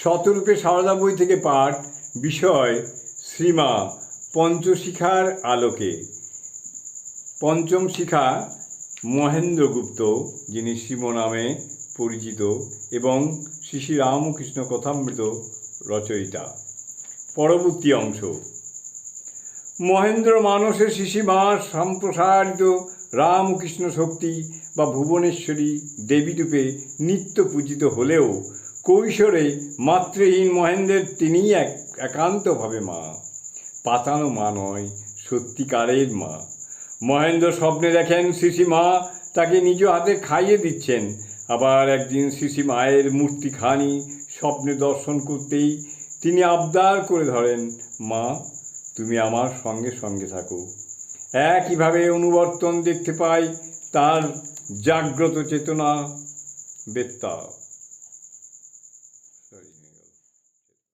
শতরূপে সারদা বই থেকে পাঠ বিষয় শ্রীমা পঞ্চশিখার আলোকে। পঞ্চম শিখা মহেন্দ্রগুপ্ত যিনি শ্রীম নামে পরিচিত এবং শ্রী শ্রী রামকৃষ্ণ কথামৃত রচয়িতা। পরবর্তী অংশ। মহেন্দ্র মানসের শিশিমা সম্প্রসারিত রামকৃষ্ণ শক্তি বা ভুবনেশ্বরী দেবীরূপে নিত্য পূজিত হলেও কৈশোরে মাতৃহীন মহেন্দ্রের তিনিই এক, একান্তভাবে মা। পাতানো মা নয়, সত্যিকারের মা। মহেন্দ্র স্বপ্নে দেখেন মা তাকে নিজ হাতে খাইয়ে দিচ্ছেন। আবার একদিন শিশি মায়ের মূর্তিখানি স্বপ্নে দর্শন করতেই তিনি আবদার করে ধরেন, মা, তুমি আমার সঙ্গে সঙ্গে থাকো। একইভাবে অনুবর্তন দেখতে পাই তার জাগ্রত চেতনা, বেত্তা.